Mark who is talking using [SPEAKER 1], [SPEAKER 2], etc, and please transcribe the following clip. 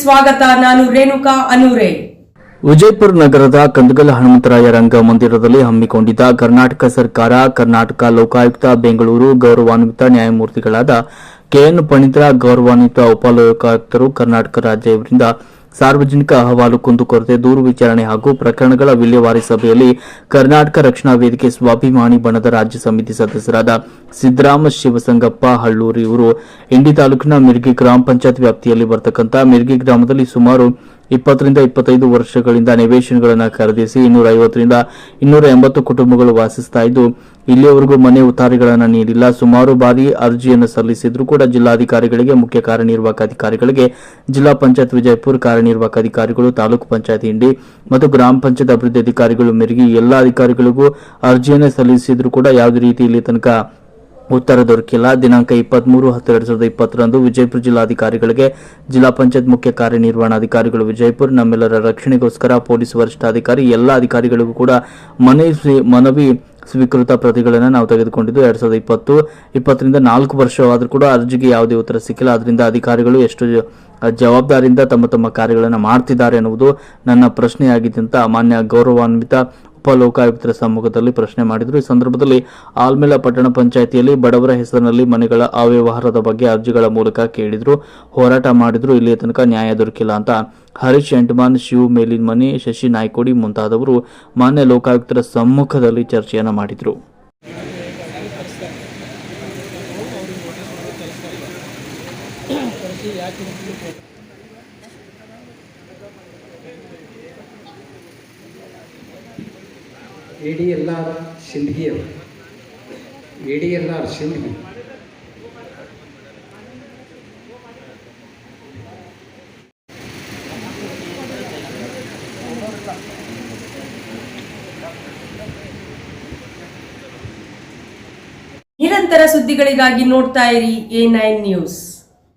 [SPEAKER 1] ಸ್ವಾಗತ, ನಾನು ರೇಣುಕಾ ಅನೂರೆ.
[SPEAKER 2] ವಿಜಯಪುರ ನಗರದ ಕಂದಗಲ್ ಹನುಮಂತರಾಯ ರಂಗ ಮಂದಿರದಲ್ಲಿ ಹಮ್ಮಿಕೊಂಡಿದ್ದ ಕರ್ನಾಟಕ ಸರ್ಕಾರ, ಕರ್ನಾಟಕ ಲೋಕಾಯುಕ್ತ ಬೆಂಗಳೂರು ಗೌರವಾನ್ವಿತ ನ್ಯಾಯಮೂರ್ತಿಗಳಾದ ಕೆಎನ್ ಪಣಿತ್ರ, ಗೌರವಾನ್ವಿತ ಉಪಲೋಕಾಯುಕ್ತರು ಕರ್ನಾಟಕ ರಾಜ್ಯ ಇವರಿಂದ ಸಾರ್ವಜನಿಕ ಅಹವಾಲು ಕುಂದುಕೊರತೆ ದೂರು ವಿಚಾರಣೆ ಹಾಗೂ ಪ್ರಕರಣಗಳ ವಿಲೇವಾರಿ ಸಭೆಯಲ್ಲಿ ಕರ್ನಾಟಕ ರಕ್ಷಣಾ ವೇದಿಕೆ ಸ್ವಾಭಿಮಾನಿ ಬಣದ ರಾಜ್ಯ ಸಮಿತಿ ಸದಸ್ಯರಾದ ಸಿದ್ದರಾಮ ಶಿವಸಂಗಪ್ಪ ಹಳ್ಳೂರಿ ಇವರು ಇಂಡಿ ತಾಲೂಕಿನ ಮಿರ್ಗಿ ಗ್ರಾಮ ಪಂಚಾಯತ್ ವ್ಯಾಪ್ತಿಯಲ್ಲಿ ಬರ್ತಕ್ಕಂಥ ಮಿರ್ಗಿ ಗ್ರಾಮದಲ್ಲಿ ಸುಮಾರು ಇಪ್ಪತ್ತರಿಂದ ಇಪ್ಪತ್ತೈದು ವರ್ಷಗಳಿಂದ ನಿವೇಶನಗಳನ್ನು ಖರೀದಿಸಿ ಇನ್ನೂರ ಐವತ್ತರಿಂದ ಇನ್ನೂರ ಎಂಬತ್ತು ಕುಟುಂಬಗಳು ವಾಸಿಸ್ತಾ ಇದ್ದು, ಇಲ್ಲಿಯವರೆಗೂ ಮನೆ ಉತ್ತಾರಿಗಳನ್ನು ನೀಡಿಲ್ಲ. ಸುಮಾರು ಬಾರಿ ಅರ್ಜಿಯನ್ನು ಸಲ್ಲಿಸಿದ್ರು ಕೂಡ ಜಿಲ್ಲಾಧಿಕಾರಿಗಳಿಗೆ, ಮುಖ್ಯ ಕಾರ್ಯನಿರ್ವಾಹಕ ಅಧಿಕಾರಿಗಳಿಗೆ, ಜಿಲ್ಲಾ ಪಂಚಾಯತ್ ವಿಜಯಪುರ ಕಾರ್ಯನಿರ್ವಾಹಕ ಅಧಿಕಾರಿಗಳು, ತಾಲೂಕು ಪಂಚಾಯತ್ ಇಂಡಿ ಮತ್ತು ಗ್ರಾಮ ಪಂಚಾಯತ್ ಅಭಿವೃದ್ಧಿ ಅಧಿಕಾರಿಗಳು ಮೆರುಗಿ ಎಲ್ಲ ಅಧಿಕಾರಿಗಳಿಗೂ ಅರ್ಜಿಯನ್ನು ಸಲ್ಲಿಸಿದ್ರು ಕೂಡ ಯಾವುದೇ ರೀತಿ ಇಲ್ಲಿ ತನಕ ಉತ್ತರ ದೊರಕಿಲ್ಲ. ದಿನಾಂಕ ಇಪ್ಪತ್ಮೂರು ಹತ್ತು ಎರಡು ಸಾವಿರದ ಇಪ್ಪತ್ತರಂದು ವಿಜಯಪುರ ಜಿಲ್ಲಾಧಿಕಾರಿಗಳಿಗೆ ಜಿಲ್ಲಾ ಪಂಚಾಯತ್ ಮುಖ್ಯ ಕಾರ್ಯನಿರ್ವಹಣಾಧಿಕಾರಿಗಳು ವಿಜಯಪುರ, ನಮ್ಮೆಲ್ಲರ ರಕ್ಷಣೆಗೋಸ್ಕರ ಪೊಲೀಸ್ ವರಿಷ್ಠಾಧಿಕಾರಿ, ಎಲ್ಲ ಅಧಿಕಾರಿಗಳಿಗೂ ಕೂಡ ಮನವಿ ಮನವಿ ಸ್ವೀಕೃತ ಪ್ರತಿಗಳನ್ನು ನಾವು ತೆಗೆದುಕೊಂಡಿದ್ದು, ಎರಡು ಸಾವಿರದ ಇಪ್ಪತ್ತು, ಇಪ್ಪತ್ತರಿಂದ ನಾಲ್ಕು ವರ್ಷವಾದರೂ ಕೂಡ ಅರ್ಜಿಗೆ ಯಾವುದೇ ಉತ್ತರ ಸಿಕ್ಕಿಲ್ಲ. ಅದರಿಂದ ಅಧಿಕಾರಿಗಳು ಎಷ್ಟು ಜವಾಬ್ದಾರಿಯಿಂದ ತಮ್ಮ ತಮ್ಮ ಕಾರ್ಯಗಳನ್ನು ಮಾಡ್ತಿದ್ದಾರೆ ಎನ್ನುವುದು ನನ್ನ ಪ್ರಶ್ನೆಯಾಗಿದೆ ಅಂತ ಮಾನ್ಯ ಗೌರವಾನ್ವಿತ ಉಪಲೋಕಾಯುಕ್ತರ ಸಮ್ಮುಖದಲ್ಲಿ ಪ್ರಶ್ನೆ ಮಾಡಿದರು. ಈ ಸಂದರ್ಭದಲ್ಲಿ ಆಲ್ಮೇಲ ಪಟ್ಟಣ ಪಂಚಾಯಿತಿಯಲ್ಲಿ ಬಡವರ ಹೆಸರಿನಲ್ಲಿ ಮನೆಗಳ ಅವ್ಯವಹಾರದ ಬಗ್ಗೆ ಅರ್ಜಿಗಳ ಮೂಲಕ ಕೇಳಿದ್ರು. ಹೋರಾಟ ಮಾಡಿದ್ರು. ಇಲ್ಲಿಯ ತನಕ ನ್ಯಾಯ ದೊರಕಿಲ್ಲ ಅಂತ ಹರೀಶ್ ಎಂಟಮಾನ್, ಶಿವ್ ಮೇಲಿನ ಮನೆ ಶಶಿ ನಾಯ್ಕೋಡಿ ಮುಂತಾದವರು ಮಾನ್ಯ ಲೋಕಾಯುಕ್ತರ ಸಮ್ಮುಖದಲ್ಲಿ ಚರ್ಚೆಯನ್ನು ಮಾಡಿದರು.
[SPEAKER 3] A D L R Sindagi ಅವರು ಎ ಡಿ ಸಿಂದಗಿ.
[SPEAKER 1] ನಿರಂತರ ಸುದ್ದಿಗಳಿಗಾಗಿ ನೋಡ್ತಾ ಇರಿ ಎ ನೈನ್ ನ್ಯೂಸ್.